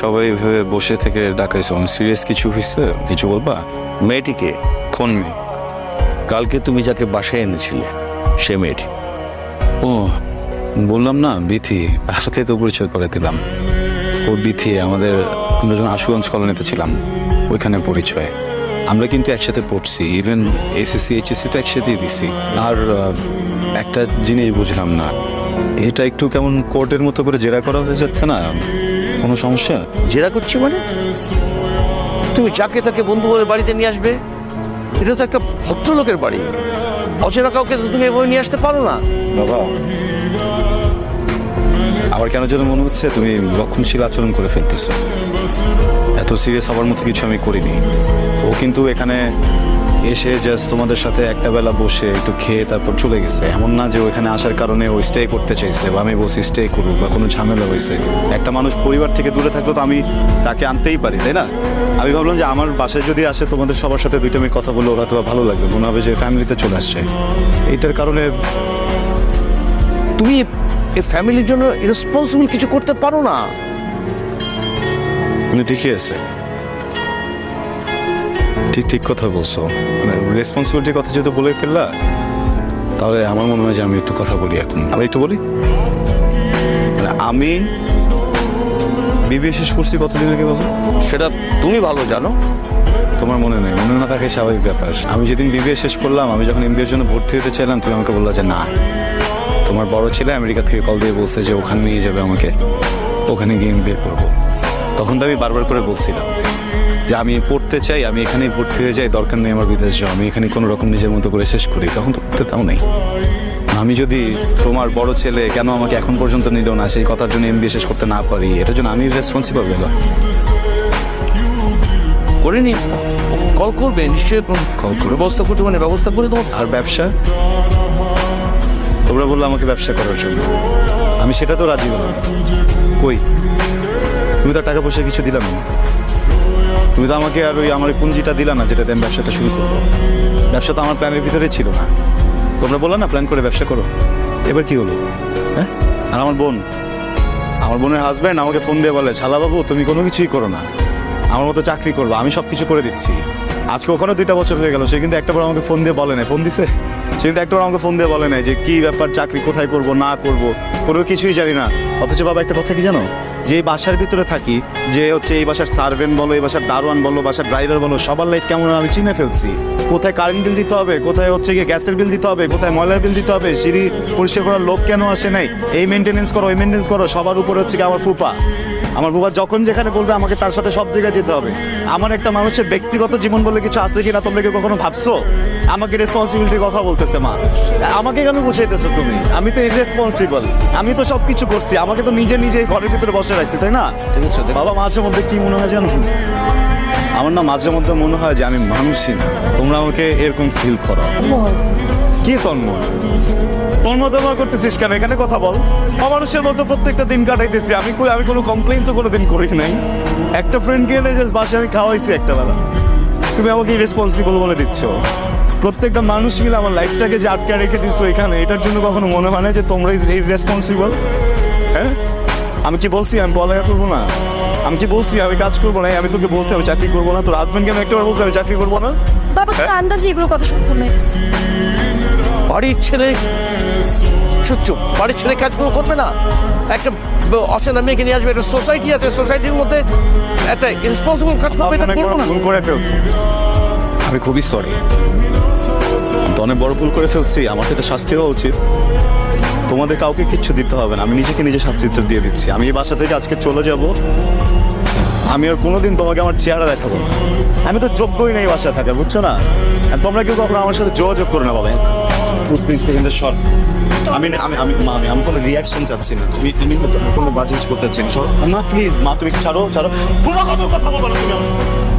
সবাই ভেবে বসে থেকে ডাকাইছো। সিরিয়াস কিছু হয়েছে কিছু বলবা? মেয়েটিকে? কোন মেয়ে? কালকে তুমি যাকে বাসায় এনেছিলে সে মেয়েটি। ও বললাম না বিথি। আজকে তো পরিচয় করে দিলাম। ও বিথি আমাদের আমরা যখন আশুগঞ্জ কলোনিতে ছিলাম ওইখানে পরিচয়। আমরা কিন্তু একসাথে পড়ছি ইভেন এসএসসি এইচএসসি তো একসাথেই দিছি। আর একটা জিনিস বুঝলাম না। এটা একটু কেমন কোর্টের মতো করে জেরা করা হয়ে যাচ্ছে না? কোনো সমস্যা? জেরা করছি মানে? তুমি যাকে তাকে বন্ধু বলে বাড়িতে নিয়ে আসবে? এটা তো একটা ভদ্রলোকের বাড়ি। অচেনা কাউকে তুমি এভাবে নিয়ে আসতে পারো না। বাবা, আমার কেন যেন মনে হচ্ছে তুমি রক্ষণশীল আচরণ করে ফেলতেছো। এত সিরিয়াস হওয়ার মতো কিছু আমি করিনি। ও কিন্তু এখানে এসে জাস্ট তোমাদের সাথে একটা বেলা বসে একটু খেয়ে তারপর চলে গেছে। এমন না যে ওইখানে আসার কারণে ও স্টে করতে চাইছে বা আমি বলছি স্টে করুক বা কোনো ঝামেলা হয়েছে। একটা মানুষ পরিবার থেকে দূরে থাকলে তো আমি তাকে আনতেই পারি তাই না? আমি ভাবলাম যে আমার বাসায় যদি আসে তোমাদের সবার সাথে দুইটা আমি কথা বলে ওরা তো ভালো লাগবে মনে হবে যে ফ্যামিলিতে চলে আসছে। এইটার কারণে তুমি এই ফ্যামিলির জন্য রেসপন্সিবল কিছু করতে পারো না। মানে ঠিকই আছে। ঠিক ঠিক কথা বলছো। মানে রেসপন্সিবিলিটির কথা যদি বলে ফেললা তাহলে আমার মনে হয় যে আমি একটু কথা বলি এখন। আমি একটু বলি? মানে আমি বিবিএ শেষ করছি কতদিন আগে বলো সেটা তুমি ভালো জানো। তোমার মনে নেই মনে না থাকে স্বাভাবিক ব্যাপার। আমি যেদিন বিবিএ শেষ করলাম আমি যখন এমবিএর জন্য ভর্তি হতে চাইলাম তুমি আমাকে বললা যে না। তোমার বড় ছেলে আমেরিকা থেকে কল দিয়ে বলছে যে ওখানে নিয়ে যাবে আমাকে ওখানে গিয়ে এমবিএ করব। তখন তো আমি বারবার করে বলছিলাম। যে আমি পড়তে চাই আমি এখানেই ভর্তি হয়ে যাই দরকার নেই আমার বিদেশ যাওয়া। আমি এখানে কোনো রকম নিজের মতো করে শেষ করি তখন তো করতে তাও নেই। আমি যদি তোমার বড় ছেলে কেন আমাকে এখন পর্যন্ত নিল না? সেই কথার জন্য এমবিএ শেষ করতে না পারি। এটার জন্য আমি রেসপন্সিবল গেলাম করে নি কল করবে নিশ্চয়ই কল করে ব্যবস্থা করতে মানে ব্যবস্থা করে তোমার আর ব্যবসা? তোমরা বলল আমাকে ব্যবসা করার জন্য। আমি সেটা তো রাজি হলাম কই? তুমি তো টাকা পয়সা কিছু দিলাম না। তুমি তো আমাকে আর ওই আমার পুঁজিটা দিলা না, যেটাতে আমি ব্যবসাটা শুরু করব। ব্যবসা তো আমার প্ল্যানের ভিতরে ছিল না। তোমরা বললা না, প্ল্যান করে ব্যবসা করো। এবার কি হলো? হ্যাঁ? আর আমার বোন? আমার বোনের হাজব্যান্ড আমাকে ফোন দিয়ে বলে শালাবাবু তুমি কোনো কিছুই করো না। আমার মতো চাকরি করব, আমি সব কিছু করে দিচ্ছি। আজকে ওখানে দুইটা বছর হয়ে গেল, সে কিন্তু একটাবার আমাকে ফোন দিয়ে বলে নাই। ফোন দিছে? সে কিন্তু একটাবার আমাকে ফোন দিয়ে বলে নাই যে, কি ব্যাপার, চাকরি কোথায় করব, না করব? কোনো কিছুই জানি না। অথচ বাবা, একটা কথা কি জানো? যে বাসার ভিতরে থাকি, যে হচ্ছে এই বাসার সার্ভেন্ট বলো, এই বাসার দারোয়ান বলো, বাসার ড্রাইভার বলো, সবার লাইফ কেমন আমি চিনে ফেলছি। কোথায় কারেন্ট বিল দিতে হবে, কোথায় হচ্ছে গিয়ে গ্যাসের বিল দিতে হবে, কোথায় ময়লার বিল দিতে হবে, সিঁড়ি পরিষ্কার করার লোক কেন আসে নাই? এই মেনটেনেন্স করো, ওই মেনটেন্স করো, সবার উপরে হচ্ছে গিয়ে আমার ফুপা আমার বাবা যখন যেখানে বলবে আমাকে তার সাথে সব জায়গায় যেতে হবে। আমার একটা মানুষের ব্যক্তিগত জীবন বলে কিছু আছে কিনা তোমরা কি কখনো ভাবছ? আমাকে রেসপন্সিবিলিটির কথা বলতেছে মা। আমাকে কেন বুঝাইতেছো তুমি? আমি তো রেসপন্সিবল আমি তো সব কিছু করছি। আমাকে তো নিজে নিজে এই ঘরের ভিতরে বসে রাখছি তাই না? দেখেছ? বাবা মাঝে মধ্যে কি মনে হয় জানো? আমার না মাঝে মধ্যে মনে হয় যে আমি মানুষই না। তোমরা আমাকে এরকম ফিল করো কি তন্ময়? তন্ময় তন্ময় করতেছিস কেন? এখানে কথা বল। অমানুষের মতো প্রত্যেকটা দিন কাটাইতেছি। আমি কই আমি কোনো কমপ্লেন তো কোনো দিন করি নাই। একটা ফ্রেন্ডকে এনে জাস্ট বাসে আমি খাওয়াইছি একটা বেলা। তুমি আমাকে রেসপন্সিবল বলে দিচ্ছ। প্রত্যেকটা মানুষ মিলে আমার লাইফটাকে যে আটকে রেখে দিচ্ছ এখানে এটার জন্য কখনো মনে হয় না যে তোমরা এই রেসপন্সিবল হ্যাঁ? আমি কি বলছি? আমি পড়ালেখা করব না। আমি কি বলছি? আমি কাজ করব না। আমি তোকে বলছি আমি চাকরি করব না। তোর হাজবেন্ডকে আমি একটাবার বলছি আমি চাকরি করব না? বাবা তো আন্দাজে এগুলো কথা বাড়ির ছেলে। চুপ চুপ। বাড়ির ছেলে কাজগুলো করবে না। একটা ব- অচেনা মেয়েকে নিয়ে আসবে একটা সোসাইটি আছে। সোসাইটির মধ্যে একটা রেসপন্সিবল কাজ করবে এটা করব না। ভুল করে ফেলছি। আমি খুবই সরি অনেক বড় ভুল করে ফেলছি। আমার তো এটা শাস্তি হওয়া উচিত। তোমাদের কাউকে কিচ্ছু দিতে হবে না। আমি নিজেকে নিজে শাস্তি তো দিয়ে দিচ্ছি। আমি এই বাসা থেকে আজকে চলে যাব। আমি আর কোনোদিন তোমাকে আমার চেহারা দেখাবো না। আমি তো যোগ্যই নেই বাসায় থাকার বুঝছ না? তোমরা কেউ কখনো আমার সাথে যোগাযোগ করো না বাবা। প্লিজ কিন্তু শর্ট আমি আমি আমি মা আমি আমি কোনো রিয়াকশন চাচ্ছি না তুমি আমি কোনো বাজিজ করতে চাই না প্লিজ মা তুমি ছাড়ো ছাড়ো। কথা বলব তুমি।